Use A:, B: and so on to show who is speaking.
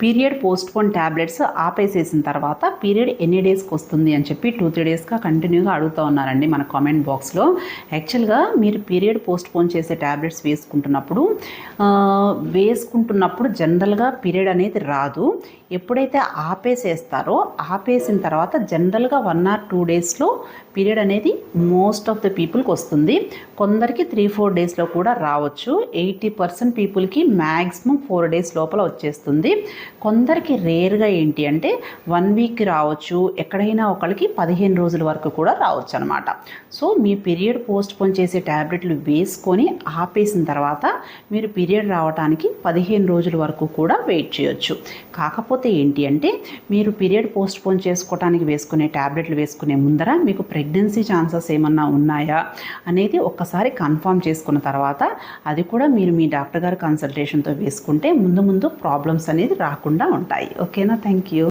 A: Period postpone tablets ఆపేసేసిన తర్వాత period ఎన్ని డేస్కి వస్తుంది అని చెప్పి టూ త్రీ డేస్గా కంటిన్యూగా అడుగుతూ ఉన్నారండి మన కామెంట్ బాక్స్లో. యాక్చువల్గా మీరు పీరియడ్ పోస్ట్ పోన్ చేసే ట్యాబ్లెట్స్ వేసుకుంటున్నప్పుడు వేసుకుంటున్నప్పుడు జనరల్గా పీరియడ్ అనేది రాదు. ఎప్పుడైతే ఆపేసేస్తారో ఆపేసిన తర్వాత జనరల్గా వన్ ఆర్ టూ డేస్లో పీరియడ్ అనేది మోస్ట్ ఆఫ్ ద పీపుల్కి వస్తుంది. కొందరికి త్రీ ఫోర్ డేస్లో కూడా రావచ్చు. ఎయిటీ పర్సెంట్ పీపుల్కి మ్యాక్సిమం ఫోర్ డేస్ లోపల వచ్చేస్తుంది. కొందరికి రేర్గా ఏంటి అంటే వన్ వీక్ రావచ్చు ఎక్కడైనా ఒకరికి పదిహేను రోజుల వరకు కూడా రావచ్చు అనమాట సో మీ పీరియడ్ పోస్ట్ పోన్ చేసే ట్యాబ్లెట్లు వేసుకొని ఆపేసిన తర్వాత మీరు పీరియడ్ రావడానికి పదిహేను రోజుల వరకు కూడా వెయిట్ చేయొచ్చు. కాకపోతే ఏంటి అంటే మీరు పీరియడ్ పోస్ట్ పోన్ చేసుకోవడానికి వేసుకునే ట్యాబ్లెట్లు వేసుకునే ముందర మీకు ప్రెగ్నెన్సీ ఛాన్సెస్ ఏమన్నా ఉన్నాయా అనేది ఒక్కసారి కన్ఫర్మ్ చేసుకున్న తర్వాత అది కూడా మీరు మీ డాక్టర్ గారి కన్సల్టేషన్తో వేసుకుంటే ముందు ముందు ప్రాబ్లమ్స్ అనేది రాకుండా ఉంటాయి. ఓకేనా? Thank you